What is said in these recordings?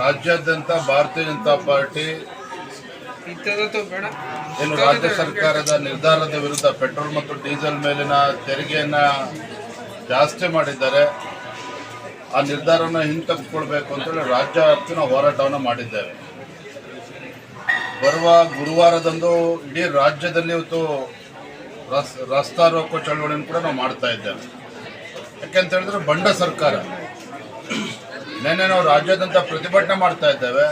ರಾಜ್ಯಾದ್ಯಂತ ಭಾರತೀಯ ಜನತಾ ಪಾರ್ಟಿ ಏನು ರಾಜ್ಯ ಸರ್ಕಾರದ ನಿರ್ಧಾರದ ವಿರುದ್ಧ ಪೆಟ್ರೋಲ್ ಮತ್ತು ಡೀಸೆಲ್ ಮೇಲಿನ ತೆರಿಗೆಯನ್ನ ಜಾಸ್ತಿ ಮಾಡಿದ್ದಾರೆ. ಆ ನಿರ್ಧಾರವನ್ನು ಹಿಂತೆಗೆದುಕೊಳ್ಬೇಕು ಅಂತೇಳಿ ರಾಜ್ಯ ವ್ಯಾಪ್ತಿನ ಹೋರಾಟವನ್ನು ಮಾಡಿದ್ದೇವೆ. ಬರುವ ಗುರುವಾರದಂದು ಇಡೀ ರಾಜ್ಯದಲ್ಲಿ ಇವತ್ತು ರಸ್ ರಸ್ತಾ ರೋಕೋ ಚಳವಳಿಯನ್ನು ಕೂಡ ನಾವು ಮಾಡ್ತಾ ಇದ್ದೇವೆ. ಯಾಕೆಂತ ಹೇಳಿದ್ರೆ ಬಂಡ ಸರ್ಕಾರ. ನಿನ್ನೆ ನಾವು ರಾಜ್ಯಾದ್ಯಂತ ಪ್ರತಿಭಟನೆ ಮಾಡ್ತಾ ಇದ್ದೇವೆ.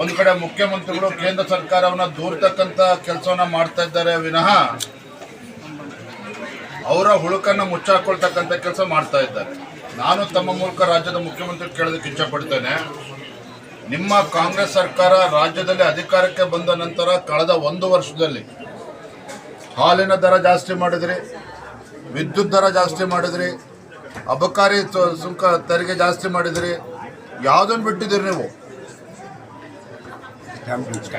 ಒಂದು ಕಡೆ ಮುಖ್ಯಮಂತ್ರಿಗಳು ಕೇಂದ್ರ ಸರ್ಕಾರವನ್ನ ದೂರ್ತಕ್ಕಂಥ ಕೆಲಸವನ್ನ ಮಾಡ್ತಾ ಇದ್ದಾರೆ ವಿನಃ ಅವರ ಹುಳುಕನ್ನು ಮುಚ್ಚಾಕೊಳ್ತಕ್ಕಂಥ ಕೆಲಸ ಮಾಡ್ತಾ ಇದ್ದಾರೆ. ನಾನು ತಮ್ಮ ಮೂಲಕ ರಾಜ್ಯದ ಮುಖ್ಯಮಂತ್ರಿ ಕೇಳೋದಕ್ಕೆ ಇಚ್ಛಪಡ್ತೇನೆ. ನಿಮ್ಮ ಕಾಂಗ್ರೆಸ್ ಸರ್ಕಾರ ರಾಜ್ಯದಲ್ಲಿ ಅಧಿಕಾರಕ್ಕೆ ಬಂದ ನಂತರ ಕಳೆದ ಒಂದು ವರ್ಷದಲ್ಲಿ ಹಾಲಿನ ದರ ಜಾಸ್ತಿ ಮಾಡಿದ್ರಿ, ವಿದ್ಯುತ್ ದರ ಜಾಸ್ತಿ ಮಾಡಿದ್ರಿ ಅಬಕಾರಿ ಸುಂಕ ತೆರಿಗೆ ಜಾಸ್ತಿ ಮಾಡಿದ್ರಿ. ಯಾವುದನ್ನು ಬಿಟ್ಟಿದ್ದೀರಿ ನೀವು?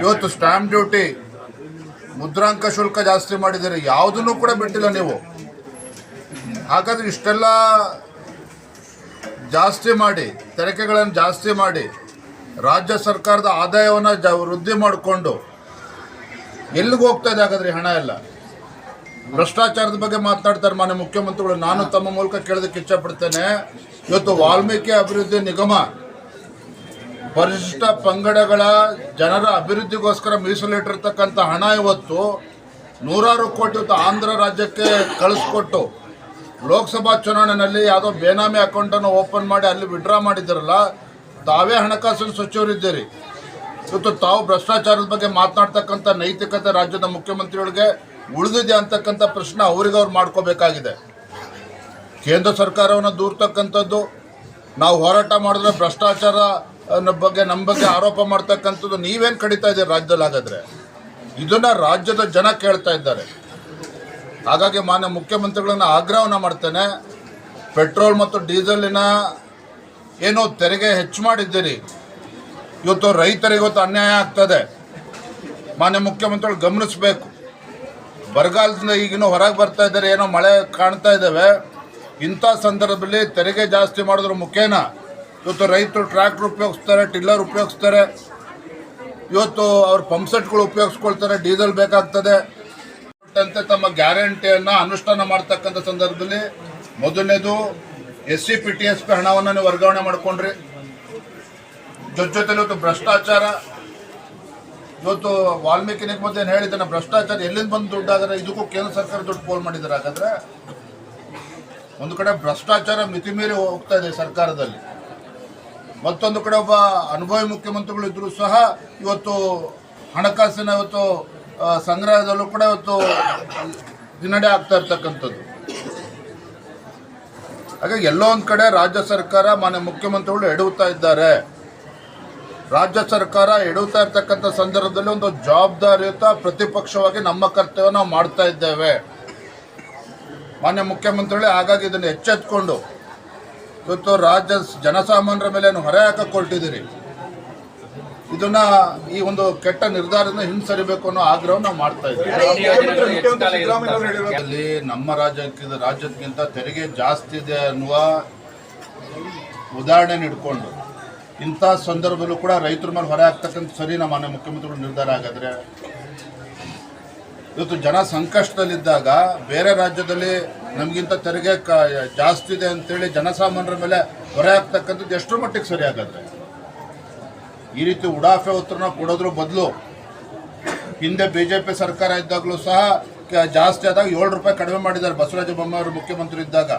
ಇವತ್ತು ಸ್ಟ್ಯಾಂಪ್ ಡ್ಯೂಟಿ ಮುದ್ರಾಂಕ ಶುಲ್ಕ ಜಾಸ್ತಿ ಮಾಡಿದ್ದೀರಿ. ಯಾವುದನ್ನು ಕೂಡ ಬಿಟ್ಟಿಲ್ಲ ನೀವು. ಹಾಗಾದ್ರೆ ಇಷ್ಟೆಲ್ಲ ಜಾಸ್ತಿ ಮಾಡಿ, ತೆರಿಗೆಗಳನ್ನು ಜಾಸ್ತಿ ಮಾಡಿ, ರಾಜ್ಯ ಸರ್ಕಾರದ ಆದಾಯವನ್ನು ವೃದ್ಧಿ ಮಾಡಿಕೊಂಡು ಎಲ್ಲಿಗೆ ಹೋಗ್ತಾ ಇದೆ ಹಾಗಾದ್ರೆ ಹಣ ಎಲ್ಲ? ಭ್ರಷ್ಟಾಚಾರದ ಬಗ್ಗೆ ಮಾತನಾಡ್ತಾರೆ ಮಾನ್ಯ ಮುಖ್ಯಮಂತ್ರಿಗಳು. ನಾನು ತಮ್ಮ ಮೂಲಕ ಕೇಳೋದಕ್ಕೆ ಇಚ್ಛಪಡ್ತೇನೆ. ಇವತ್ತು ವಾಲ್ಮೀಕಿ ಅಭಿವೃದ್ಧಿ ನಿಗಮ ಪರಿಶಿಷ್ಟ ಪಂಗಡಗಳ ಜನರ ಅಭಿವೃದ್ಧಿಗೋಸ್ಕರ ಮೀಸಲಿಟ್ಟಿರ್ತಕ್ಕಂಥ ಹಣ ಇವತ್ತು ನೂರಾರು ಕೋಟಿ ಇವತ್ತು ಆಂಧ್ರ ರಾಜ್ಯಕ್ಕೆ ಕಳಿಸ್ಕೊಟ್ಟು ಲೋಕಸಭಾ ಚುನಾವಣೆಯಲ್ಲಿ ಯಾವುದೋ ಬೇನಾಮಿ ಅಕೌಂಟನ್ನು ಓಪನ್ ಮಾಡಿ ಅಲ್ಲಿ ವಿಡ್ರಾ ಮಾಡಿದ್ದೀರಲ್ಲ, ತಾವೇ ಹಣಕಾಸಿನ ಸಚಿವರಿದ್ದೀರಿ. ಇವತ್ತು ತಾವು ಭ್ರಷ್ಟಾಚಾರದ ಬಗ್ಗೆ ಮಾತನಾಡ್ತಕ್ಕಂಥ ನೈತಿಕತೆ ರಾಜ್ಯದ ಮುಖ್ಯಮಂತ್ರಿಗಳಿಗೆ ಉಳಿದಿದೆ ಅಂತಕ್ಕಂಥ ಪ್ರಶ್ನೆ ಅವ್ರಿಗೆ ಅವ್ರು ಮಾಡ್ಕೋಬೇಕಾಗಿದೆ. ಕೇಂದ್ರ ಸರ್ಕಾರವನ್ನು ದೂರ್ತಕ್ಕಂಥದ್ದು ನಾವು ಹೋರಾಟ ಮಾಡಿದ್ರೆ ಭ್ರಷ್ಟಾಚಾರ ಬಗ್ಗೆ ನಮ್ಮ ಬಗ್ಗೆ ಆರೋಪ ಮಾಡ್ತಕ್ಕಂಥದ್ದು ನೀವೇನು ಕಡಿತಾ ಇದ್ದೀರಿ ರಾಜ್ಯದಲ್ಲಿ ಹಾಗಾದರೆ? ಇದನ್ನ ರಾಜ್ಯದ ಜನ ಕೇಳ್ತಾ ಇದ್ದಾರೆ. ಹಾಗಾಗಿ ಮಾನ್ಯ ಮುಖ್ಯಮಂತ್ರಿಗಳನ್ನ ಆಗ್ರಹವನ್ನು ಮಾಡ್ತೇನೆ. ಪೆಟ್ರೋಲ್ ಮತ್ತು ಡೀಸೆಲಿನ ಏನು ತೆರಿಗೆ ಹೆಚ್ಚು ಮಾಡಿದ್ದೀರಿ. ಇವತ್ತು ರೈತರಿಗೆ ಇವತ್ತು ಅನ್ಯಾಯ ಆಗ್ತದೆ. ಮಾನ್ಯ ಮುಖ್ಯಮಂತ್ರಿಗಳು ಗಮನಿಸಬೇಕು. ಬರಗಾಲದಿಂದ ಈಗಿನ ಹೊರಗೆ ಬರ್ತಾ ಇದ್ದಾರೆ, ಏನೋ ಮಳೆ ಕಾಣ್ತಾ ಇದ್ದಾವೆ ಇಂಥ ಸಂದರ್ಭದಲ್ಲಿ ತೆರಿಗೆ ಜಾಸ್ತಿ ಮಾಡಿದ್ರ ಮುಖೇನ. ಇವತ್ತು ರೈತರು ಟ್ರ್ಯಾಕ್ಟರ್ ಉಪಯೋಗಿಸ್ತಾರೆ, ಟಿಲ್ಲರ್ ಉಪಯೋಗಿಸ್ತಾರೆ. ಇವತ್ತು ಅವ್ರ ಪಂಪ್ಸೆಟ್ಗಳು ಉಪಯೋಗಿಸ್ಕೊಳ್ತಾರೆ, ಡೀಸೆಲ್ ಬೇಕಾಗ್ತದೆ. ತಮ್ಮ ಗ್ಯಾರಂಟಿಯನ್ನು ಅನುಷ್ಠಾನ ಮಾಡ್ತಕ್ಕಂಥ ಸಂದರ್ಭದಲ್ಲಿ ಮೊದಲನೇದು S C P T S P ಹಣವನ್ನು ನೀವು ವರ್ಗಾವಣೆ ಮಾಡಿಕೊಂಡ್ರಿ. ಜೊತೆ ಜೊತೆಲಿ ಇವತ್ತು ಭ್ರಷ್ಟಾಚಾರ ಇವತ್ತು ವಾಲ್ಮೀಕಿ ನಿಗಮದ ಏನು ಹೇಳಿದ್ದಾನೆ, ಭ್ರಷ್ಟಾಚಾರ ಎಲ್ಲಿಂದ ಬಂದು ದುಡ್ಡಾದರೆ ಇದಕ್ಕೂ ಕೇಂದ್ರ ಸರ್ಕಾರ ದುಡ್ಡು ಪೋಲ್ ಮಾಡಿದ್ದಾರೆ ಹಾಗಾದ್ರೆ? ಒಂದು ಕಡೆ ಭ್ರಷ್ಟಾಚಾರ ಮಿತಿಮೀರಿ ಹೋಗ್ತಾ ಇದೆ ಸರ್ಕಾರದಲ್ಲಿ. ಮತ್ತೊಂದು ಕಡೆ ಒಬ್ಬ ಅನುಭವಿ ಮುಖ್ಯಮಂತ್ರಿಗಳು ಇದ್ರು ಸಹ ಇವತ್ತು ಹಣಕಾಸಿನ ಇವತ್ತು ಸಂಗ್ರಹದಲ್ಲೂ ಕೂಡ ಇವತ್ತು ದಿನಡೆ ಆಗ್ತಾ ಇರ್ತಕ್ಕಂಥದ್ದು. ಹಾಗಾಗಿ ಎಲ್ಲೋ ಒಂದು ಕಡೆ ರಾಜ್ಯ ಸರ್ಕಾರ ಮಾನ್ಯ ಮುಖ್ಯಮಂತ್ರಿಗಳು ಎಡುತ್ತಾ ಇದ್ದಾರೆ. ರಾಜ್ಯ ಸರ್ಕಾರ ಎಡುತ್ತಾ ಇರ್ತಕ್ಕಂಥ ಸಂದರ್ಭದಲ್ಲಿ ಒಂದು ಜವಾಬ್ದಾರಿಯುತ ಪ್ರತಿಪಕ್ಷವಾಗಿ ನಮ್ಮ ಕರ್ತವ್ಯ ನಾವು ಮಾಡ್ತಾ ಇದ್ದೇವೆ. ಮಾನ್ಯ ಮುಖ್ಯಮಂತ್ರಿಗಳೇ ಹಾಗಾಗಿ ಇದನ್ನು ಎಚ್ಚೆತ್ಕೊಂಡು ಇವತ್ತು ರಾಜ್ಯ ಜನಸಾಮಾನ್ಯರ ಮೇಲೆ ಹೊರೆ ಹಾಕಕ್ಕೆ ಹೊರಟಿದ್ದೀರಿ ಇದನ್ನ ಈ ಒಂದು ಕೆಟ್ಟ ನಿರ್ಧಾರದಿಂದ ಹಿಂಸರಿಬೇಕು ಅನ್ನೋ ಆಗ್ರಹ ನಾವು ಮಾಡ್ತಾ ಇದ್ದೀವಿ. ಅಲ್ಲಿ ನಮ್ಮ ರಾಜ್ಯಕ್ಕೆ ರಾಜ್ಯಕ್ಕಿಂತ ತೆರಿಗೆ ಜಾಸ್ತಿ ಇದೆ ಅನ್ನುವ ಉದಾಹರಣೆ ಇಟ್ಕೊಂಡು ಇಂಥ ಸಂದರ್ಭದಲ್ಲೂ ಕೂಡ ರೈತರ ಮೇಲೆ ಹೊರೆ ಆಗ್ತಕ್ಕಂಥ ಸರಿ ನಮ್ಮ ಮಾನ್ಯ ಮುಖ್ಯಮಂತ್ರಿಗಳು ನಿರ್ಧಾರ ಆಗಿದ್ರೆ ಇವತ್ತು ಜನ ಸಂಕಷ್ಟದಲ್ಲಿದ್ದಾಗ ಬೇರೆ ರಾಜ್ಯದಲ್ಲಿ ನಮಗಿಂತ ತೆರಿಗೆ ಕ ಜಾಸ್ತಿ ಇದೆ ಅಂತೇಳಿ ಜನಸಾಮಾನ್ಯರ ಮೇಲೆ ಹೊರೆ ಆಗ್ತಕ್ಕಂಥದ್ದು ಎಷ್ಟರ ಮಟ್ಟಿಗೆ ಸರಿ ಆಗತ್ತೆ? ಈ ರೀತಿ ಉಡಾಫೆ ಉತ್ತರನ ಕೊಡೋದ್ರ ಬದಲು ಹಿಂದೆ ಬಿ ಜೆ ಪಿ ಸರ್ಕಾರ ಇದ್ದಾಗಲೂ ಸಹ ಜಾಸ್ತಿ ಆದಾಗ ಏಳು ರೂಪಾಯಿ ಕಡಿಮೆ ಮಾಡಿದ್ದಾರೆ ಬಸವರಾಜ ಬೊಮ್ಮಾಯಿ ಅವರು ಮುಖ್ಯಮಂತ್ರಿ ಇದ್ದಾಗ.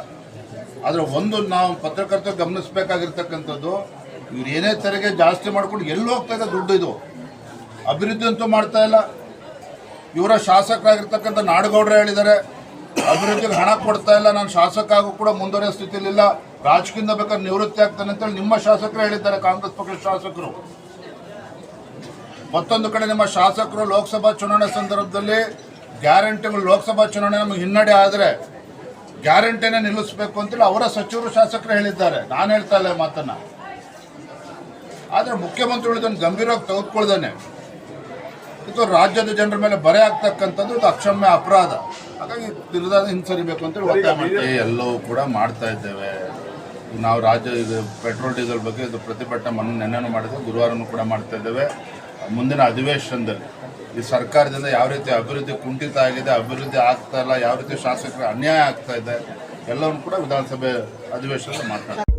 ಆದರೆ ಒಂದು ನಾವು ಪತ್ರಕರ್ತರು ಗಮನಿಸಬೇಕಾಗಿರ್ತಕ್ಕಂಥದ್ದು ಇವ್ರು ಏನೇ ತೆರಿಗೆ ಜಾಸ್ತಿ ಮಾಡ್ಕೊಂಡು ಎಲ್ಲಿ ಹೋಗ್ತಾ ಇದೆ ದುಡ್ಡು ಇದು? ಅಭಿವೃದ್ಧಿ ಅಂತೂ ಮಾಡ್ತಾ ಇಲ್ಲ. ಇವರ ಶಾಸಕರಾಗಿರ್ತಕ್ಕಂಥ ನಾಡಗೌಡರು ಹೇಳಿದ್ದಾರೆ, ಅಭಿವೃದ್ಧಿಗೆ ಹಣ ಕೊಡ್ತಾ ಇಲ್ಲ, ನಾನು ಶಾಸಕ ಆಗು ಕೂಡ ಮುಂದುವರಿಯೋ ಸ್ಥಿತಿಲಿಲ್ಲ ರಾಜಕೀಯದಿಂದ ಬೇಕಾದ್ರೆ ನಿವೃತ್ತಿ ಆಗ್ತಾನೆ ಅಂತೇಳಿ ನಿಮ್ಮ ಶಾಸಕರು ಹೇಳಿದ್ದಾರೆ, ಕಾಂಗ್ರೆಸ್ ಪಕ್ಷದ ಶಾಸಕರು. ಮತ್ತೊಂದು ಕಡೆ ನಿಮ್ಮ ಶಾಸಕರು ಲೋಕಸಭಾ ಚುನಾವಣೆ ಸಂದರ್ಭದಲ್ಲಿ ಗ್ಯಾರಂಟಿಗಳು ಲೋಕಸಭಾ ಚುನಾವಣೆ ನಮಗೆ ಹಿನ್ನಡೆ ಆದರೆ ಗ್ಯಾರಂಟಿನೇ ನಿಲ್ಲಿಸಬೇಕು ಅಂತೇಳಿ ಅವರ ಸಚಿವರು ಶಾಸಕರು ಹೇಳಿದ್ದಾರೆ. ನಾನು ಹೇಳ್ತಾ ಇಲ್ಲ ಮಾತನ್ನ. ಆದರೆ ಮುಖ್ಯಮಂತ್ರಿಗಳು ಇದನ್ನು ಗಂಭೀರವಾಗಿ ತೆಗೆದುಕೊಳ್ದೇನೆ ಇದು ರಾಜ್ಯದ ಜನರ ಮೇಲೆ ಬರೆ ಆಗ್ತಕ್ಕಂಥದ್ದು ಇದು ಅಕ್ಷಮ್ಯ ಅಪರಾಧ. ಹಾಗಾಗಿ ತಿಳಿದಾದ ಹಿಂಸರಿಬೇಕು ಅಂತೇಳಿ ಒತ್ತಾಯ ಮಾಡ್ತೇವೆ ಎಲ್ಲವೂ ಕೂಡ ಮಾಡ್ತಾ ಇದ್ದೇವೆ. ನಾವು ರಾಜ್ಯ ಇದು ಪೆಟ್ರೋಲ್ ಡೀಸೆಲ್ ಬಗ್ಗೆ ಇದು ಪ್ರತಿಭಟನೆ ಮನ ನೆನ್ನೆನೂ ಮಾಡಿದ್ವಿ ಗುರುವಾರನೂ ಕೂಡ ಮಾಡ್ತಾ ಇದ್ದೇವೆ. ಮುಂದಿನ ಅಧಿವೇಶನದಲ್ಲಿ ಈ ಸರ್ಕಾರದಿಂದ ಯಾವ ರೀತಿ ಅಭಿವೃದ್ಧಿ ಕುಂಠಿತ ಆಗಿದೆ ಅಭಿವೃದ್ಧಿ ಆಗ್ತಾ ಇಲ್ಲ ಯಾವ ರೀತಿ ಶಾಸಕರ ಅನ್ಯಾಯ ಆಗ್ತಾ ಇದೆ ಎಲ್ಲವನ್ನು ಕೂಡ ವಿಧಾನಸಭೆ ಅಧಿವೇಶನದಲ್ಲಿ ಮಾತನಾಡ್ತೀವಿ